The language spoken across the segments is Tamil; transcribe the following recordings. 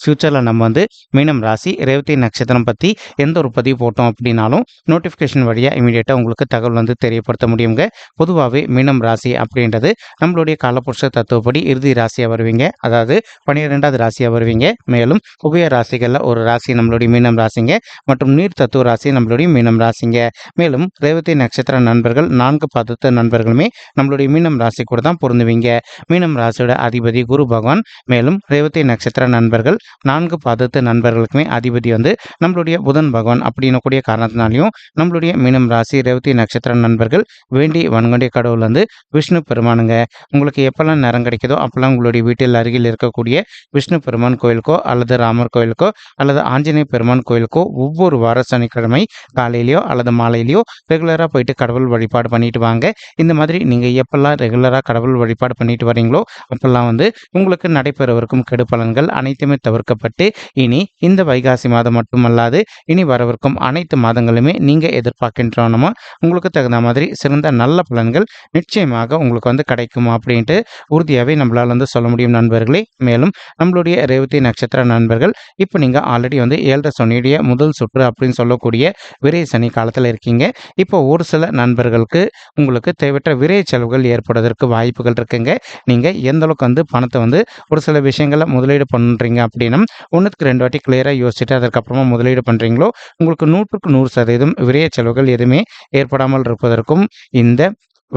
ஃப்யூச்சரில் நம்ம வந்து மீனம் ராசி ரேவதி நட்சத்திரம் பற்றி எந்த ஒரு பதிவு போட்டோம் அப்படின்னாலும் நோட்டிஃபிகேஷன் வழியாக இமீடியட்டாக உங்களுக்கு தகவல் வந்து தெரியப்படுத்த முடியுங்க. பொதுவாகவே மீனம் ராசி அப்படின்றது நம்மளுடைய காலப்புருஷ தத்துவப்படி இறுதி ராசியாக வருவீங்க. அதாவது பன்னிரெண்டாவது ராசியாக வருவீங்க. மேலும் உபய ராசிகளில் ஒரு ராசி நம்மளுடைய மீனம் ராசிங்க மற்றும் நீர் தத்துவ ராசி நம்மளுடைய மீனம் ராசிங்க. மேலும் ரேவதி நட்சத்திர நண்பர்கள் நான்கு பாதத்து நண்பர்களுமே நம்மளுடைய மீனம் ராசி கூட தான் பொருந்துவீங்க. மீனம் ராசியோட அதிபதி குரு பகவான் மேலும் ரேவதி நட்சத்திர நண்பர்கள் நான்கு பாதத்து நண்பர்களுக்குமே அதிபதி வந்து நம்மளுடைய புதன் பகவான் அப்படின்னு கூடிய காரணத்தினாலையும் நம்மளுடைய மீனம் ராசி ரேவதி நட்சத்திர நண்பர்கள் வேண்டி வன்கொண்டிய கடவுள் வந்து விஷ்ணு பெருமானுங்க. உங்களுக்கு எப்பெல்லாம் நேரம் கிடைக்குதோ அப்பெல்லாம் உங்களுடைய வீட்டில் அருகில் இருக்கக்கூடிய விஷ்ணு பெருமான் கோயிலுக்கோ அல்லது ராமர் கோயிலுக்கோ அல்லது ஆஞ்சநேய பெருமான் கோயிலுக்கோ ஒவ்வொரு வார சனிக்கிழமை காலையிலையோ அல்லது மாலையிலையோ ரெகுலராக போயிட்டு கடவுள் வழிபாடு பண்ணிட்டு வாங்க. இந்த மாதிரி நீங்கள் எப்பெல்லாம் ரெகுலராக கடவுள் வழிபாடு பண்ணிட்டு வரீங்களோ அப்பெல்லாம் வந்து உங்களுக்கு நடைபெறவிருக்கும் கெடு பலன்கள் அனைத்துமே கோர்க்கப்பட்டு இனி இந்த வைகாசி மாதம் மட்டுமல்லாது இனி வரவிருக்கும் அனைத்து மாதங்களுமே நீங்கள் எதிர்பார்க்கின்றோனமோ? உங்களுக்கு தகுந்த மாதிரி சிறந்த நல்ல பலன்கள் நிச்சயமாக உங்களுக்கு வந்து கிடைக்குமா அப்படின்ட்டு உறுதியாகவே நம்மளால் வந்து சொல்ல முடியும் நண்பர்களே. மேலும் நம்மளுடைய ரேவதி நட்சத்திர நண்பர்கள் இப்போ நீங்கள் ஆல்ரெடி வந்து ஏழரை சனியுடைய முதல் சுற்று அப்படின்னு சொல்லக்கூடிய விரை சனி காலத்தில் இருக்கீங்க. இப்போ ஒரு சில நண்பர்களுக்கு உங்களுக்கு தேவையற்ற விரை செலவுகள் ஏற்படுவதற்கு வாய்ப்புகள் இருக்குங்க. நீங்கள் எந்த அளவுக்கு வந்து பணத்தை வந்து ஒரு சில விஷயங்களை முதலீடு பண்ணுறீங்க அப்படின்னு ஒன்றுக்கு ரெண்டு வாட்டி கிளியராக யோசிச்சுட்டு அதற்கப்புறமா முதலீடு பண்ணுறீங்களோ உங்களுக்கு நூற்றுக்கு நூறு சதவீதம் விரைய செலவுகள் எதுவுமே ஏற்படாமல் இருப்பதற்கும் இந்த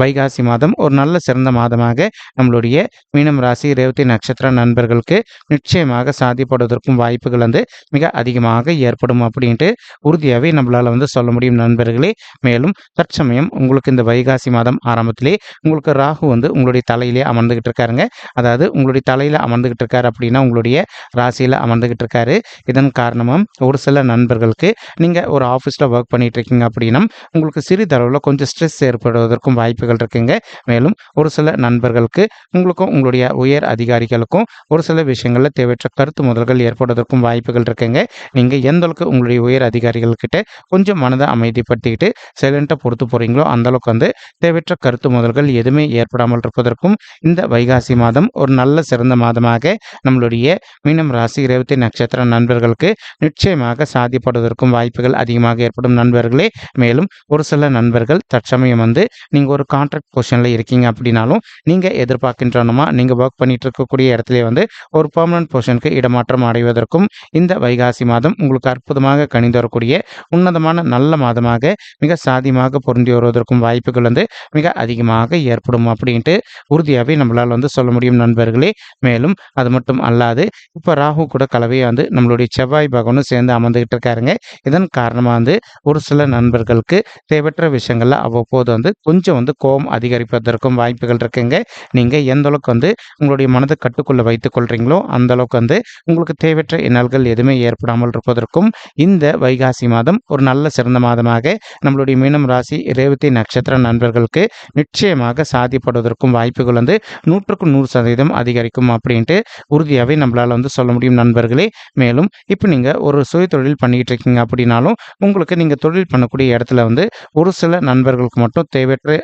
வைகாசி மாதம் ஒரு நல்ல சிறந்த மாதமாக நம்மளுடைய மீனம் ராசி ரேவதி நட்சத்திர நண்பர்களுக்கு நிச்சயமாக சாதிப்படுவதற்கும் வாய்ப்புகள் வந்து மிக அதிகமாக ஏற்படும் அப்படின்ட்டு உறுதியாகவே நம்மளால் வந்து சொல்ல முடியும் நண்பர்களே. மேலும் தற்சமயம் உங்களுக்கு இந்த வைகாசி மாதம் ஆரம்பத்திலே உங்களுக்கு ராகு வந்து உங்களுடைய தலையிலே அமர்ந்துகிட்டு இருக்காருங்க. அதாவது உங்களுடைய தலையில் அமர்ந்துகிட்டு இருக்காரு அப்படின்னா உங்களுடைய ராசியில் அமர்ந்துகிட்டு இருக்காரு. இதன் காரணமாக ஒரு சில நண்பர்களுக்கு நீங்கள் ஒரு ஆஃபீஸில் ஒர்க் பண்ணிட்டு இருக்கீங்க அப்படின்னா உங்களுக்கு சிறிதளவில் கொஞ்சம் ஸ்ட்ரெஸ் ஏற்படுவதற்கும் வாய்ப்பு வாய்ப்புகள் இருக்குங்க. மேலும் ஒரு சில நண்பர்களுக்கு உங்களுக்கும் உங்களுடைய உயர் அதிகாரிகளுக்கும் ஒரு சில விஷயங்களில் தேவையற்ற கருத்து முதல்கள் ஏற்படுவதற்கும் வாய்ப்புகள் இருக்குங்க. நீங்கள் எந்த அளவுக்கு உங்களுடைய உயர் அதிகாரிகள்கிட்ட கொஞ்சம் மனதை அமைதிப்படுத்திக்கிட்டு சைலண்ட்டாக பொறுத்து போகிறீங்களோ அந்த அளவுக்கு வந்து தேவையற்ற கருத்து முதல்கள் எதுவுமே ஏற்படாமல் இருப்பதற்கும் இந்த வைகாசி மாதம் ஒரு நல்ல சிறந்த மாதமாக நம்மளுடைய மீனம் ராசி ரேவதி நட்சத்திர நண்பர்களுக்கு நிச்சயமாக சாதிப்படுவதற்கும் வாய்ப்புகள் அதிகமாக ஏற்படும் நண்பர்களே. மேலும் ஒரு சில நண்பர்கள் தற்சமயம் வந்து நீங்கள் ஒரு கான்ட்ராக்ட் பொசிஷனில் இருக்கீங்க அப்படின்னாலும் நீங்கள் எதிர்பார்க்கின்றனமா நீங்கள் ஒர்க் பண்ணிட்டு இருக்கக்கூடிய இடத்துல வந்து ஒரு பர்மனன்ட் பொசிஷனுக்கு இடமாற்றம் அடைவதற்கும் இந்த வைகாசி மாதம் உங்களுக்கு அற்புதமாக கணிந்து வரக்கூடிய உன்னதமான நல்ல மாதமாக மிக சாதியமாக பொருந்தி வருவதற்கும் வாய்ப்புகள் வந்து மிக அதிகமாக ஏற்படும் அப்படின்ட்டு உறுதியாகவே நம்மளால் வந்து சொல்ல முடியும் நண்பர்களே. மேலும் அது மட்டும் அல்லாது இப்போ ராகு கூட கலவையை வந்து நம்மளுடைய செவ்வாய் பகவானும் சேர்ந்து அமர்ந்துகிட்டு இருக்காருங்க. இதன் காரணமாக வந்து ஒரு சில நண்பர்களுக்கு தேவையற்ற விஷயங்கள்ல அவ்வப்போது வந்து கொஞ்சம் வந்து கோபம் அதிகரிப்பதற்கும் வாய்ப்புகள் இருக்குங்க. நீங்கள் எந்த அளவுக்கு வந்து உங்களுடைய மனதை கட்டுக்குள்ளே வைத்துக் கொள்றீங்களோ அந்த அளவுக்கு வந்து உங்களுக்கு தேவையற்ற இன்னல்கள் எதுவுமே ஏற்படாமல் இருப்பதற்கும் இந்த வைகாசி மாதம் ஒரு நல்ல சிறந்த மாதமாக நம்மளுடைய மீனம் ராசி ரேவதி நட்சத்திர நண்பர்களுக்கு நிச்சயமாக சாதிப்படுவதற்கும் வாய்ப்புகள் வந்து நூற்றுக்கு நூறு சதவீதம் அதிகரிக்கும் அப்படின்ட்டு உறுதியாகவே நம்மளால் வந்து சொல்ல முடியும் நண்பர்களே. மேலும் இப்போ நீங்கள் ஒரு சுய தொழில் பண்ணிக்கிட்டு இருக்கீங்க அப்படின்னாலும் உங்களுக்கு நீங்கள் தொழில் பண்ணக்கூடிய இடத்துல வந்து ஒரு சில நண்பர்களுக்கு மட்டும் தேவையற்ற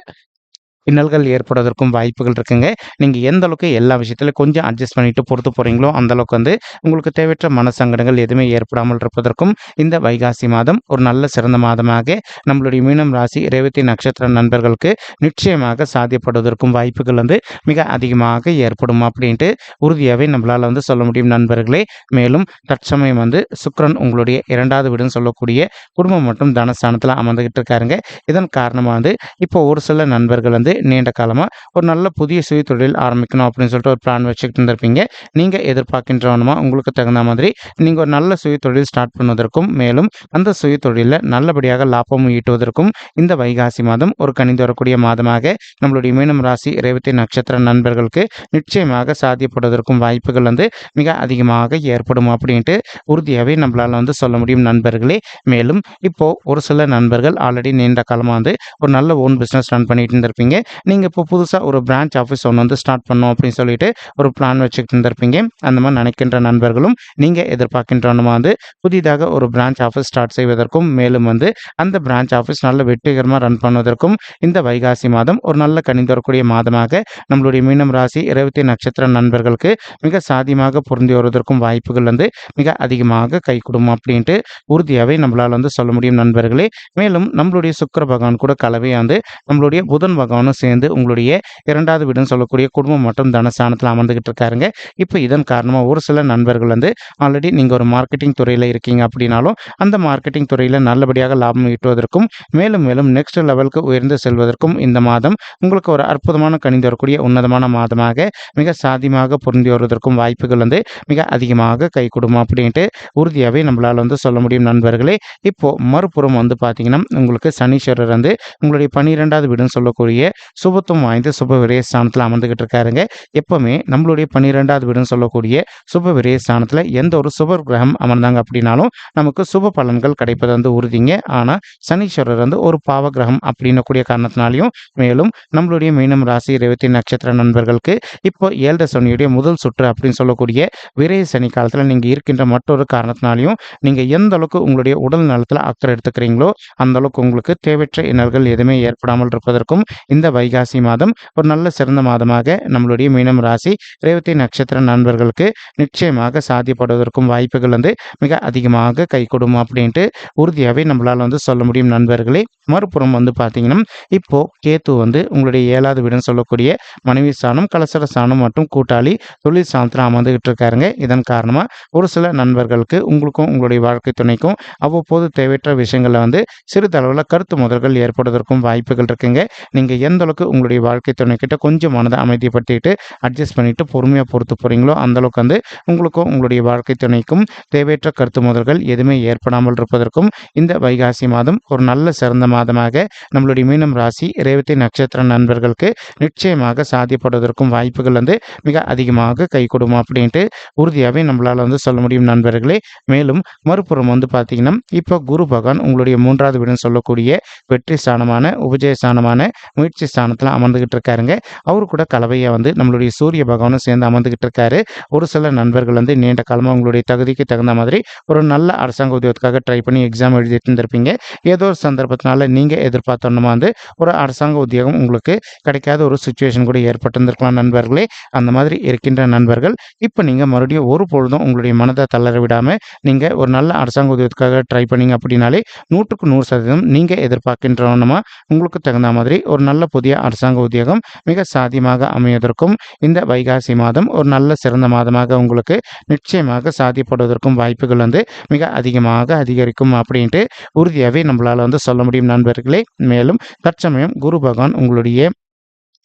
இன்னல்கள் ஏற்படுவதற்கும் வாய்ப்புகள் இருக்குங்க. நீங்கள் எந்த அளவுக்கு எல்லா விஷயத்திலும் கொஞ்சம் அட்ஜஸ்ட் பண்ணிட்டு பொறுத்து போகிறீங்களோ அந்த அளவுக்கு வந்து உங்களுக்கு தேவையற்ற மனசங்கடங்கள் எதுவுமே ஏற்படாமல் இருப்பதற்கும் இந்த வைகாசி மாதம் ஒரு நல்ல சிறந்த மாதமாக நம்மளுடைய மீனம் ராசி ரேவதி நட்சத்திர நண்பர்களுக்கு நிச்சயமாக சாத்தியப்படுவதற்கும் வாய்ப்புகள் வந்து மிக அதிகமாக ஏற்படும் அப்படின்ட்டு உறுதியாகவே நம்மளால் வந்து சொல்ல முடியும் நண்பர்களே. மேலும் தற்சமயம் வந்து சுக்ரன் உங்களுடைய இரண்டாவது வீடுன்னு சொல்லக்கூடிய குடும்பம் மற்றும் தனஸ்தானத்தில் அமர்ந்துகிட்டு இருக்காருங்க. இதன் காரணமாக வந்து இப்போ ஒரு சில நண்பர்கள் வந்து நீண்ட காலமாக ஒரு நல்ல புதிய சுய தொழில் ஆரம்பிக்கணும் அப்படின்னு சொல்லிட்டு ஒரு பிளான் வச்சுக்கிட்டு இருந்திருப்பீங்க. நீங்கள் எதிர்பார்க்கின்றவனுமா? உங்களுக்கு தகுந்த மாதிரி நீங்கள் ஒரு நல்ல சுய தொழில் ஸ்டார்ட் பண்ணுவதற்கும் மேலும் அந்த சுய தொழிலில் நல்லபடியாக லாபமும் ஈட்டுவதற்கும் இந்த வைகாசி மாதம் ஒரு கணிந்து வரக்கூடிய மாதமாக நம்மளுடைய மீனம் ராசி ரேவதி நட்சத்திர நண்பர்களுக்கு நிச்சயமாக சாத்தியப்படுவதற்கும் வாய்ப்புகள் வந்து மிக அதிகமாக ஏற்படும் அப்படின்ட்டு உறுதியாகவே நம்மளால் வந்து சொல்ல முடியும் நண்பர்களே. மேலும் இப்போ ஒரு சில நண்பர்கள் ஆல்ரெடி நீண்ட காலமாக வந்து ஒரு நல்ல ஓன் பிஸ்னஸ் ரன் பண்ணிட்டு இருந்திருப்பீங்க. நீங்கள் இப்போ புதுசாக ஒரு பிரான்ச் ஆஃபீஸ் ஒன்று வந்து ஸ்டார்ட் பண்ணோம் அப்படின்னு சொல்லிட்டு ஒரு பிளான் வச்சுக்கிட்டு இருந்திருப்பீங்க. அந்த மாதிரி நினைக்கின்ற நண்பர்களும் நீங்கள் எதிர்பார்க்கின்றவனுமா வந்து புதிதாக ஒரு பிரான்ச் ஆஃபீஸ் ஸ்டார்ட் செய்வதற்கும் மேலும் வந்து அந்த பிரான்ச் ஆஃபீஸ் நல்ல வெற்றிகரமாக ரன் பண்ணுவதற்கும் இந்த வைகாசி மாதம் ஒரு நல்ல கணிந்து வரக்கூடிய மாதமாக நம்மளுடைய மீனம் ராசி இருபத்தி நட்சத்திர நண்பர்களுக்கு மிக சாதியமாக பொருந்தி வருவதற்கும் வாய்ப்புகள் வந்து மிக அதிகமாக கை கொடுக்கும் அப்படின்ட்டு உறுதியாகவே நம்மளால் வந்து சொல்ல முடியும் நண்பர்களே. மேலும் நம்மளுடைய சுக்கர பகவான் கூட கலவையாக வந்து நம்மளுடைய புதன் பகவானும் சேர்ந்து உங்களுடைய இரண்டாவது வீடுன்னு சொல்லக்கூடிய குடும்பம் மற்றும் தனஸ்தானத்தில் அமர்ந்துகிட்டு இருக்காருங்க இப்போ இதன் காரணமாக ஒரு சில நண்பர்கள் வந்து ஆல்ரெடி நீங்கள் ஒரு மார்க்கெட்டிங் துறையில் இருக்கீங்க அப்படின்னாலும் அந்த மார்க்கெட்டிங் துறையில் நல்லபடியாக லாபம் ஈட்டுவதற்கும் மேலும் மேலும் நெக்ஸ்ட் லெவலுக்கு உயர்ந்து செல்வதற்கும் இந்த மாதம் உங்களுக்கு ஒரு அற்புதமான கணிந்து வரக்கூடிய உன்னதமான மாதமாக மிக சாதியமாக பொருந்தி வருவதற்கும் வாய்ப்புகள் வந்து மிக அதிகமாக கை கொடுக்கும் அப்படின்ட்டு உறுதியாகவே நம்மளால் வந்து சொல்ல முடியும் நண்பர்களே. இப்போது மறுபுறம் வந்து பார்த்தீங்கன்னா உங்களுக்கு சனீஸ்வரர் வந்து உங்களுடைய பன்னிரெண்டாவது வீடுன்னு சொல்லக்கூடிய சுபத்துவம் வாய்ந்த சுப விரய ஸ்தானத்தில் அமர்ந்துகிட்டு இருக்காருங்க எப்பவுமே நம்மளுடைய பன்னிரெண்டாவது வீடுன்னு சொல்லக்கூடிய சுப விரய ஸ்தானத்தில் எந்த ஒரு சுப கிரகம் அமர்ந்தாங்க அப்படின்னாலும் நமக்கு சுப பலன்கள் கிடைப்பது வந்து உறுதிங்க. ஆனால் சனீஸ்வரர் வந்து ஒரு பாவ கிரகம் அப்படின்னக்கூடிய காரணத்தினாலையும் மேலும் நம்மளுடைய மீனம் ராசி ரேவதி நட்சத்திர நண்பர்களுக்கு இப்போ ஏழரை சனியுடைய முதல் சுற்று அப்படின்னு சொல்லக்கூடிய விரைய சனி காலத்தில் நீங்கள் இருக்கின்ற மற்றொரு காரணத்தினாலையும் நீங்கள் எந்த அளவுக்கு உங்களுடைய உடல் நலத்தில் அக்கறை எடுத்துக்கிறீங்களோ அந்த அளவுக்கு உங்களுக்கு தேவையற்ற இன்னல்கள் எதுவுமே ஏற்படாமல் இருப்பதற்கும் இந்த வைகாசி மாதம் ஒரு நல்ல சிறந்த மாதமாக நம்மளுடைய மீனம் ராசி ரேவதி நட்சத்திர நண்பர்களுக்கு நிச்சயமாக சாத்தியப்படுவதற்கும் வாய்ப்புகள் வந்து மிக அதிகமாக கை அப்படின்ட்டு உறுதியாகவே நம்மளால் வந்து சொல்ல முடியும் நண்பர்களே. மறுபுறம் வந்து பார்த்தீங்கன்னா இப்போ கேத்து வந்து உங்களுடைய ஏழாவது வீடுன்னு சொல்லக்கூடிய மனைவி ஸ்தானம் கலசர ஸ்தானம் மற்றும் கூட்டாளி தொழில் ஸ்தானத்தில் அமர்ந்துகிட்டு இருக்காருங்க. இதன் காரணமாக ஒரு சில நண்பர்களுக்கு உங்களுக்கும் உங்களுடைய வாழ்க்கை துணைக்கும் அவ்வப்போது தேவையற்ற விஷயங்களில் வந்து சிறிதளவில் கருத்து முதல்கள் ஏற்படுவதற்கும் வாய்ப்புகள் இருக்குங்க. நீங்கள் எந்த அளவுக்கு உங்களுடைய வாழ்க்கை துணைக்கிட்ட கொஞ்சம் மனதை அமைதிப்படுத்திட்டு அட்ஜஸ்ட் பண்ணிட்டு பொறுமையாக பொறுத்து போகிறீங்களோ அந்த அளவுக்கு வந்து உங்களுக்கும் உங்களுடைய வாழ்க்கை துணைக்கும் தேவையற்ற கருத்து முதல்கள் எதுவுமே ஏற்படாமல் இருப்பதற்கும் இந்த வைகாசி மாதம் ஒரு நல்ல சிறந்த மாதமாக நம்மளுடைய மீனம் ராசி ரேவதி நட்சத்திர நண்பர்களுக்கு நிச்சயமாக சாத்தியப்படுவதற்கும் வாய்ப்புகள் வந்து மிக அதிகமாக கை கொடுக்கும் அப்படின்ட்டு உறுதியாகவே நம்மளால் வந்து சொல்ல முடியும் நண்பர்களே. மேலும் மறுபுறம் வந்து பார்த்தீங்கன்னா இப்போ குரு பகவான் உங்களுடைய மூன்றாவது வீடுன்னு சொல்லக்கூடிய வெற்றி ஸ்தானமான உபஜய ஸ்தானமான முயற்சி ஸ்தானத்தில் அமர்ந்துகிட்டு இருக்காருங்க அவரு கூட கலவையாக வந்து நம்மளுடைய சூரிய பகவானும் சேர்ந்து அமர்ந்துகிட்டு இருக்காரு ஒரு சில நண்பர்கள் வந்து நீண்ட காலமாக உங்களுடைய தகுதிக்கு தகுந்த மாதிரி ஒரு நல்ல அரசாங்க உத்தியோகத்துக்காக ட்ரை பண்ணி எக்ஸாம் எழுதிட்டு இருந்திருப்பீங்க. ஏதோ ஒரு சந்தர்ப்பத்தினால நீங்கள் எதிர்பார்த்தோன்னா வந்து ஒரு அரசாங்க உத்தியோகம் உங்களுக்கு கிடைக்காத ஒரு சுச்சுவேஷன் கூட ஏற்பட்டிருந்திருக்கலாம் நண்பர்களே. அந்த மாதிரி இருக்கின்ற நண்பர்கள் இப்போ நீங்கள் மறுபடியும் ஒரு பொழுதும் உங்களுடைய மனதை தளர விடாமல் நீங்கள் ஒரு நல்ல அரசாங்க உத்தியோகத்துக்காக ட்ரை பண்ணீங்க அப்படின்னாலே நூற்றுக்கு நூறு சதவீதம் நீங்கள் எதிர்பார்க்கின்றோன்னா உங்களுக்கு தகுந்த மாதிரி ஒரு நல்ல புதிய அரசாங்க உத்தியோகம் மிக சாத்தியமாக அமைவதற்கும் இந்த வைகாசி மாதம் ஒரு நல்ல சிறந்த மாதமாக உங்களுக்கு நிச்சயமாக சாத்தியப்படுவதற்கும் வாய்ப்புகள் வந்து மிக அதிகமாக அதிகரிக்கும் அப்படின்ட்டு உறுதியாகவே நம்மளால் வந்து சொல்ல முடியும் நண்பர்களே. மேலும் தற்சமயம் குரு பகவான் உங்களுடைய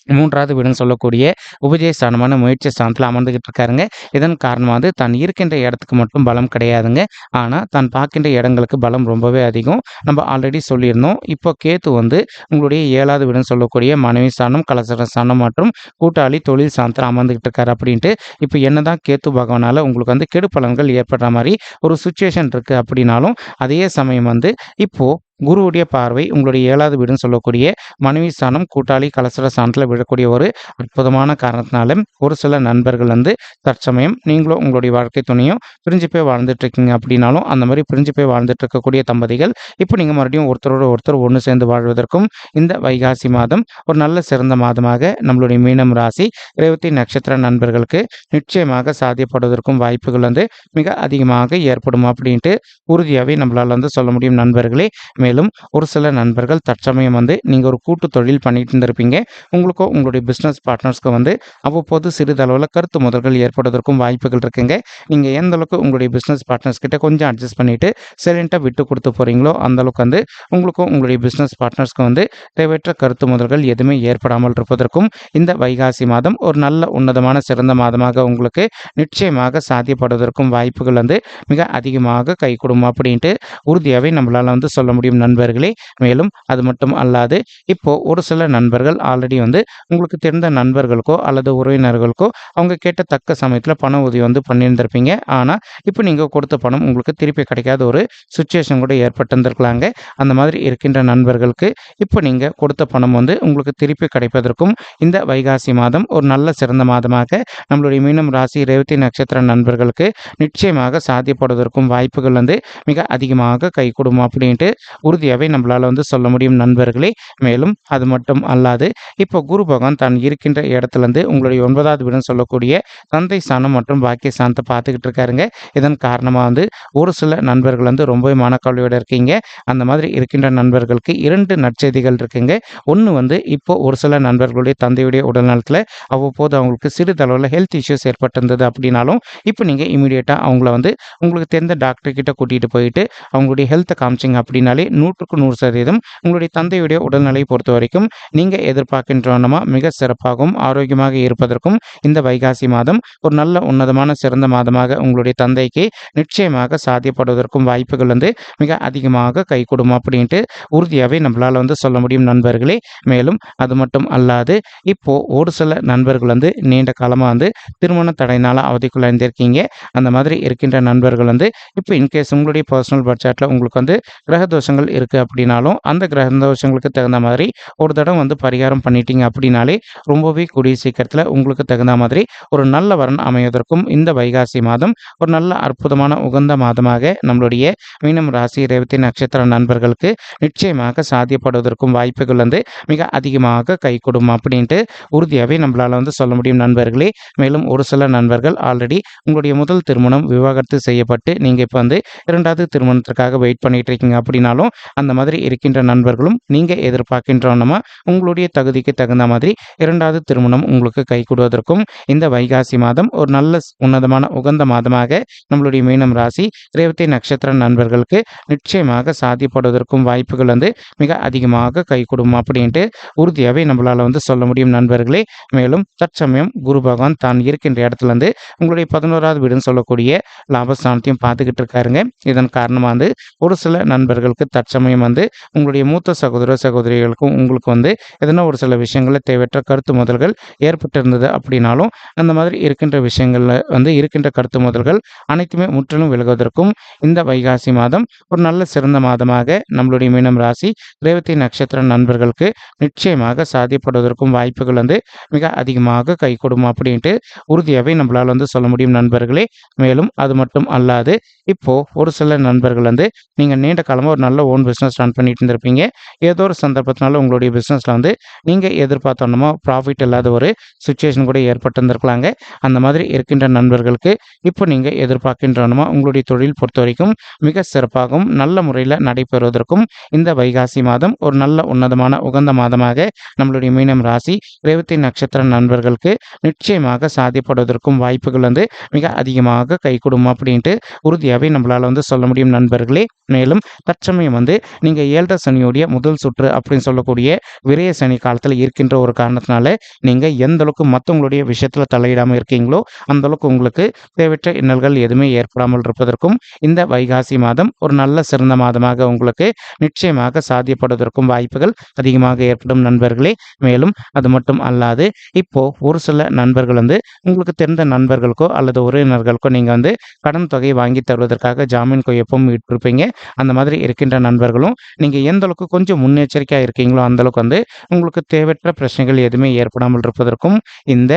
மூன்றாவது வீடுன்னு சொல்லக்கூடிய உபஜய ஸ்தானமான முயற்சி ஸ்தானத்தில் அமர்ந்துகிட்டு இருக்காருங்க. இதன் காரணமாக வந்து தான் இருக்கின்ற இடத்துக்கு மட்டும் பலம் கிடையாதுங்க. ஆனால் தான் பார்க்கின்ற இடங்களுக்கு பலம் ரொம்பவே அதிகம். நம்ம ஆல்ரெடி சொல்லியிருந்தோம். இப்போ கேத்து வந்து உங்களுடைய ஏழாவது வீடுன்னு சொல்லக்கூடிய மனைவி ஸ்தானம் கலசர ஸ்தானம் மற்றும் கூட்டாளி தொழில் ஸ்தானத்தில் அமர்ந்துகிட்டு இருக்காரு அப்படின்ட்டு இப்போ என்னதான் கேத்து பகவானால் உங்களுக்கு வந்து கெடு பலன்கள் ஏற்படுற மாதிரி ஒரு சுச்சுவேஷன் இருக்குது அப்படின்னாலும் அதே சமயம் வந்து இப்போது குருவுடைய பார்வை உங்களுடைய ஏழாவது வீடுன்னு சொல்லக்கூடிய மனைவி ஸ்தானம் கூட்டாளி கலசர ஸ்தானத்தில் விழக்கூடிய ஒரு அற்புதமான காரணத்தினால ஒரு சில நண்பர்கள் வந்து தற்சமயம் நீங்களும் உங்களுடைய வாழ்க்கை துணையும் பிரிஞ்சு போய் வாழ்ந்துட்டு இருக்கீங்க அப்படின்னாலும் அந்த மாதிரி பிரிஞ்சு போய் வாழ்ந்துட்டு இருக்கக்கூடிய தம்பதிகள் இப்போ நீங்கள் மறுபடியும் ஒருத்தரோட ஒருத்தர் ஒன்று சேர்ந்து வாழ்வதற்கும் இந்த வைகாசி மாதம் ஒரு நல்ல சிறந்த மாதமாக நம்மளுடைய மீனம் ராசி ரேவதி நட்சத்திர நண்பர்களுக்கு நிச்சயமாக சாத்தியப்படுவதற்கும் வாய்ப்புகள் வந்து மிக அதிகமாக ஏற்படும் அப்படின்ட்டு உறுதியாகவே நம்மளால் வந்து சொல்ல முடியும் நண்பர்களே. மேலும் ஒரு சில நண்பர்கள் தற்சமயம் வந்து நீங்கள் ஒரு கூட்டு தொழில் பண்ணிட்டு இருந்திருப்பீங்க. உங்களுக்கோ உங்களுடைய பிஸ்னஸ் பார்ட்னர்ஸ்க்கு வந்து அவ்வப்போது சிறிதளவில் கருத்து முதல்கள் ஏற்படுவதற்கும் வாய்ப்புகள் இருக்குங்க. நீங்கள் எந்த அளவுக்கு உங்களுடைய பிஸ்னஸ் பார்ட்னர்ஸ் கிட்ட கொஞ்சம் அட்ஜஸ்ட் பண்ணிவிட்டு சைலண்ட்டாக விட்டு கொடுத்து போகிறீங்களோ அந்தளவுக்கு வந்து உங்களுக்கும் உங்களுடைய பிஸ்னஸ் பார்ட்னர்ஸ்க்கு வந்து தேவையற்ற கருத்து முதல்கள் எதுவுமே ஏற்படாமல் இருப்பதற்கும் இந்த வைகாசி மாதம் ஒரு நல்ல உன்னதமான சிறந்த மாதமாக உங்களுக்கு நிச்சயமாக சாத்தியப்படுவதற்கும் வாய்ப்புகள் வந்து மிக அதிகமாக கை அப்படின்ட்டு உறுதியாகவே நம்மளால் வந்து சொல்ல முடியும். நண்பர்களே. மேலும் அது மட்டும் அல்லாது இப்போ ஒரு சில நண்பர்கள் ஆல்ரெடி வந்து உங்களுக்கு தெரிந்த நண்பர்களுக்கோ அல்லது உறவினர்களுக்கோ அவங்க கேட்ட தக்க சமயத்தில் பண உதவி வந்து பண்ணியிருந்திருப்பீங்க. ஆனால் இப்போ நீங்கள் கொடுத்த பணம் உங்களுக்கு திருப்பி கிடைக்காத ஒரு சுச்சுவேஷன் கூட ஏற்பட்டிருந்திருக்கலாங்க. அந்த மாதிரி இருக்கின்ற நண்பர்களுக்கு இப்போ நீங்கள் கொடுத்த பணம் வந்து உங்களுக்கு திருப்பி கிடைப்பதற்கும் இந்த வைகாசி மாதம் ஒரு நல்ல சிறந்த மாதமாக நம்மளுடைய மீனம் ராசி ரேவதி நட்சத்திர நண்பர்களுக்கு நிச்சயமாக சாத்தியப்படுவதற்கும் வாய்ப்புகள் வந்து மிக அதிகமாக கை அப்படின்ட்டு உறுதியாகவே நம்மளால் வந்து சொல்ல முடியும் நண்பர்களே. மேலும் அது மட்டும் அல்லாது இப்போ குரு பகவான் தான் இருக்கின்ற இடத்துலேருந்து உங்களுடைய ஒன்பதாவது வீடுன்னு சொல்லக்கூடிய தந்தை ஸ்தானம் மற்றும் பாக்கிய ஸ்தானத்தை பார்த்துக்கிட்டு இருக்காருங்க. இதன் காரணமாக வந்து ஒரு சில நண்பர்கள் வந்து ரொம்பவே மனக்கவலையோடு இருக்கீங்க. அந்த மாதிரி இருக்கின்ற நண்பர்களுக்கு இரண்டு நற்செய்திகள் இருக்குங்க. ஒன்று வந்து இப்போ ஒரு சில நண்பர்களுடைய தந்தையுடைய உடல்நலத்தில் அவ்வப்போது அவங்களுக்கு சிறிதளவில் ஹெல்த் இஷ்யூஸ் ஏற்பட்டிருந்தது அப்படின்னாலும் இப்போ நீங்கள் இமீடியட்டாக அவங்கள வந்து உங்களுக்கு தெரிந்த டாக்டர்கிட்ட கூட்டிகிட்டு போயிட்டு அவங்களுடைய ஹெல்த்தை காமிச்சிங்க அப்படின்னாலே நூற்றுக்கு நூறு சதவீதம் உங்களுடைய தந்தையுடைய உடல்நிலையை பொறுத்த வரைக்கும் நீங்கள் எதிர்பார்க்கின்றனமா மிக சிறப்பாகவும் ஆரோக்கியமாக இருப்பதற்கும் இந்த வைகாசி மாதம் ஒரு நல்ல உன்னதமான சிறந்த மாதமாக உங்களுடைய தந்தைக்கு நிச்சயமாக சாத்தியப்படுவதற்கும் வாய்ப்புகள் வந்து மிக அதிகமாக கை அப்படின்ட்டு உறுதியாகவே நம்மளால் வந்து சொல்ல முடியும் நண்பர்களே. மேலும் அது மட்டும் அல்லாது இப்போது ஒரு சில நண்பர்கள் வந்து நீண்ட காலமாக வந்து திருமண தடையினால் அவதிக்குள்ளாயிருந்திருக்கீங்க அந்த மாதிரி இருக்கின்ற நண்பர்கள் வந்து இப்போ இன்கேஸ் உங்களுடைய பர்சனல் பட்ஜெட்டில் உங்களுக்கு வந்து கிரக தோஷங்கள் இருக்குது அப்படின்னாலும் அந்த கிரக தோஷங்களுக்கு தகுந்த மாதிரி ஒரு தடவை வந்து பரிகாரம் பண்ணிட்டீங்க அப்படின்னாலே ரொம்பவே கூடிய சீக்கிரத்தில் உங்களுக்கு தகுந்த மாதிரி ஒரு நல்ல வரன் அமைவதற்கும் இந்த வைகாசி மாதம் ஒரு நல்ல அற்புதமான உகந்த மாதமாக நம்மளுடைய மீனம் ராசி ரேவதி நட்சத்திர நண்பர்களுக்கு நிச்சயமாக சாத்தியப்படுவதற்கும் வாய்ப்புகள் வந்து மிக அதிகமாக கை கொடும் அப்படின்ட்டு உறுதியாகவே நம்மளால் வந்து சொல்ல முடியும் நண்பர்களே. மேலும் ஒரு சில நண்பர்கள் ஆல்ரெடி உங்களுடைய முதல் திருமணம் விவாகரத்து செய்யப்பட்டு நீங்கள் இப்போ வந்து இரண்டாவது திருமணத்திற்காக வெயிட் பண்ணிட்டு இருக்கீங்க அப்படின்னாலும் அந்த மாதிரி இருக்கின்ற நண்பர்களும் நீங்கள் எதிர்பார்க்கின்றனமா உங்களுடைய தகுதிக்கு தகுந்த மாதிரி இரண்டாவது திருமணம் உங்களுக்கு கை கொடுவதற்கும் இந்த வைகாசி மாதம் ஒரு நல்ல உன்னதமான உகந்த மாதமாக நம்மளுடைய மீனம் ராசி ரேவதி நட்சத்திர நண்பர்களுக்கு நிச்சயமாக சாதிப்படுவதற்கும் வாய்ப்புகள் வந்து மிக அதிகமாக கை கொடுக்கும் அப்படின்ட்டு உறுதியாகவே நம்மளால் வந்து சொல்ல முடியும் நண்பர்களே. மேலும் தற்சமயம் குரு பகவான் தான் இருக்கின்ற இடத்துல இருந்து உங்களுடைய பதினோராவது வீடுன்னு சொல்லக்கூடிய லாபஸ்தானத்தையும் பார்த்துக்கிட்டு இருக்காருங்க. இதன் காரணமாக வந்து ஒரு சில நண்பர்களுக்கு தற்சமயம் வந்து உங்களுடைய மூத்த சகோதர சகோதரிகளுக்கும் உங்களுக்கு வந்து எதனா ஒரு சில விஷயங்களில் தேவையற்ற கருத்து முதல்கள் ஏற்பட்டிருந்தது அப்படின்னாலும் அந்த மாதிரி இருக்கின்ற விஷயங்களில் வந்து இருக்கின்ற கருத்து முதல்கள் அனைத்துமே முற்றிலும் விலகுவதற்கும் இந்த வைகாசி மாதம் ஒரு நல்ல சிறந்த மாதமாக நம்மளுடைய மீனம் ராசி ரேவதி நட்சத்திர நண்பர்களுக்கு நிச்சயமாக சாத்தியப்படுவதற்கும் வாய்ப்புகள் வந்து மிக அதிகமாக கை கொடுக்கும் அப்படின்ட்டு உறுதியாகவே நம்மளால் வந்து சொல்ல முடியும் நண்பர்களே. மேலும் அது மட்டும் அல்லாது இப்போ ஒரு சில நண்பர்கள் வந்து நீங்கள் நீண்ட காலமாக ஒரு நல்ல ஓன் பிஸ்னஸ் ரன் பண்ணிட்டு இருந்திருப்பீங்க ஏதோ ஒரு சந்தர்ப்பத்தினால உங்களுடைய பிஸ்னஸில் வந்து நீங்கள் எதிர்பார்த்தோன்னமோ ப்ராஃபிட் இல்லாத ஒரு சுச்சுவேஷன் கூட ஏற்பட்டிருந்திருக்கலாங்க. அந்த மாதிரி இருக்கின்ற நண்பர்களுக்கு இப்போ நீங்கள் எதிர்பார்க்கின்றனமா உங்களுடைய தொழில் பொறுத்த வரைக்கும் மிக சிறப்பாகவும் நல்ல முறையில் நடைபெறுவதற்கும் இந்த வைகாசி மாதம் ஒரு நல்ல உன்னதமான உகந்த மாதமாக நம்மளுடைய மீனம் ராசி ரேவதி நட்சத்திர நண்பர்களுக்கு நிச்சயமாக சாதிப்படுவதற்கும் வாய்ப்புகள் வந்து மிக அதிகமாக கை அப்படின்ட்டு உறுதியாகவே நம்மளால் வந்து சொல்ல முடியும் நண்பர்களே. மேலும் தற்சமயம் வந்து நீங்கள் ஏழரை சனியுடைய முதல் சுற்று அப்படின்னு சொல்லக்கூடிய விரைய சனி காலத்தில் இருக்கின்ற ஒரு காரணத்தினால நீங்கள் எந்த அளவுக்கு மற்றவங்களுடைய விஷயத்தில் தலையிடாமல் இருக்கீங்களோ அந்த அளவுக்கு உங்களுக்கு தேவையற்ற இன்னல்கள் எதுவுமே ஏற்படாமல் இருப்பதற்கும் இந்த வைகாசி மாதம் ஒரு நல்ல சிறந்த மாதமாக உங்களுக்கு நிச்சயமாக சாத்தியப்படுவதற்கும் வாய்ப்புகள் அதிகமாக ஏற்படும் நண்பர்களே. மேலும் அது மட்டும் அல்லாது இப்போ ஒரு சில நண்பர்கள் வந்து உங்களுக்கு தெரிந்த நண்பர்களுக்கோ அல்லது உறவினர்களுக்கோ நீங்கள் வந்து கடன் தொகையை வாங்கி தருவதற்காக ஜாமீன் கையொப்பம் விட்டிருப்பீங்க. அந்த மாதிரி இருக்கின்ற நண்பர்களும் நீங்கள் எந்த அளவுக்கு கொஞ்சம் முன்னெச்சரிக்கையாக இருக்கீங்களோ அந்த அளவுக்கு வந்து உங்களுக்கு தேவையற்ற பிரச்சனைகள் எதுவுமே ஏற்படாமல் இருப்பதற்கும் இந்த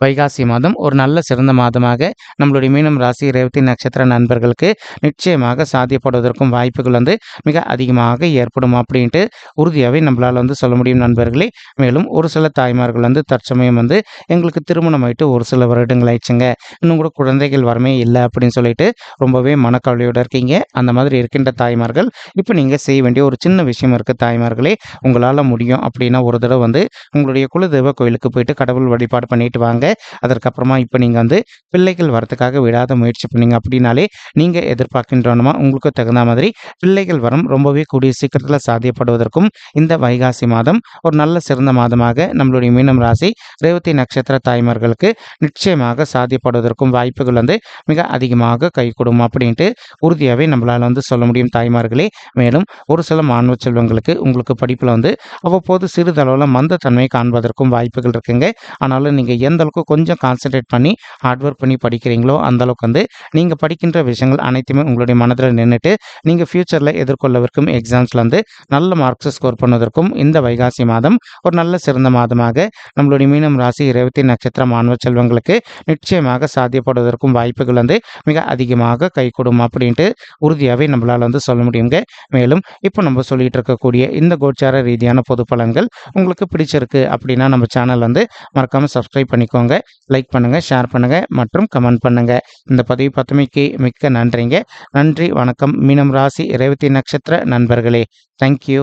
வைகாசி மாதம் ஒரு நல்ல சிறந்த மாதமாக நம்மளுடைய மீனம் ராசி ரேவதி நட்சத்திர நண்பர்களுக்கு நிச்சயமாக சாத்தியப்படுவதற்கும் வாய்ப்புகள் வந்து மிக அதிகமாக ஏற்படும் அப்படின்ட்டு உறுதியாகவே நம்மளால் வந்து சொல்ல முடியும் நண்பர்களே. மேலும் ஒரு சில தாய்மார்கள் வந்து தற்சமயம் வந்து எங்களுக்கு திருமணம் ஆயிட்டு ஒரு சில வருடங்கள் ஆயிடுச்சுங்க. இன்னும் கூட குழந்தைகள் வரமே இல்லை அப்படின்னு சொல்லிட்டு ரொம்பவே மனக்கவலையோடு இருக்கீங்க. அந்த மாதிரி இருக்கின்ற தாய்மார்கள் இப்போ நீங்கள் செய்ய வேண்டிய ஒரு சின்ன விஷயம் இருக்குது தாய்மார்களே. உங்களால் முடியும் அப்படின்னா ஒரு தடவை வந்து உங்களுடைய குலதெய்வ கோயிலுக்கு போயிட்டு கடவுள் வழிபாடு பண்ணிட்டு வாங்க. அதற்கப்புறமா இப்போ நீங்கள் வந்து பிள்ளைகள் வரத்துக்காக விடாத முயற்சி பண்ணீங்க அப்படின்னாலே நீங்கள் எதிர்பார்க்கின்றனமா உங்களுக்கு தகுந்த மாதிரி பிள்ளைகள் வரம் ரொம்பவே கூடிய சீக்கிரத்தில் சாத்தியப்படுவதற்கும் இந்த வைகாசி மாதம் ஒரு நல்ல சிறந்த மாதமாக நம்மளுடைய மீனம் ராசி ரேவதி நட்சத்திர தாய்மார்களுக்கு நிச்சயமாக சாத்தியப்படுவதற்கும் வாய்ப்புகள் வந்து மிக அதிகமாக கைகூடும் அப்படின்ட்டு உறுதியாகவே நம்மளால் வந்து சொல்ல முடியும் தாய்மார்களே. மேலும் ஒரு சில மாணவ செல்வங்களுக்கு உங்களுக்கு படிப்பில் வந்து அவ்வப்போது சிறிதளவில் மந்தத்தன்மை காண்பதற்கும் வாய்ப்புகள் இருக்குங்க. ஆனாலும் நீங்கள் எந்த அளவுக்கு கொஞ்சம் கான்சென்ட்ரேட் பண்ணி ஹார்ட் ஒர்க் பண்ணி படிக்கிறீங்களோ அந்தளவுக்கு வந்து நீங்கள் படிக்கின்ற விஷயங்கள் அனைத்துமே உங்களுடைய மனதில் நின்றுட்டு நீங்கள் ஃப்யூச்சரில் எதிர்கொள்ளவிருக்கும் எக்ஸாம்ஸில் வந்து நல்ல மார்க்ஸ் ஸ்கோர் பண்ணுவதற்கும் இந்த வைகாசி மாதம் ஒரு நல்ல சிறந்த மாதமாக நம்மளுடைய மீனம் ராசி இருபத்தி நட்சத்திர மாணவ செல்வங்களுக்கு நிச்சயமாக சாத்தியப்படுவதற்கும் வாய்ப்புகள் வந்து மிக அதிகமாக கைகூடும் அப்படின்ட்டு உறுதியாகவே நம்மளால் வந்து சொல்ல முடியுங்க. மேலும் இப்போ நம்ம சொல்லிட்டு இருக்கக்கூடிய இந்த கோச்சார ரீதியான பொது பலன்கள் உங்களுக்கு பிடிச்சிருக்கு அப்படின்னா நம்ம சேனல் வந்து மறக்காமல் சப்ஸ்கிரைப் பண்ணிக்கோங்க. லைக் பண்ணுங்கள் ஷேர் பண்ணுங்கள் மற்றும் கமெண்ட் பண்ணுங்கள் இந்த பதிவு பத்தமைக்கு மிக்க நன்றிங்க. நன்றி வணக்கம். மீனம் ராசி ரேவதி நட்சத்திர நண்பர்களே. தேங்க்யூ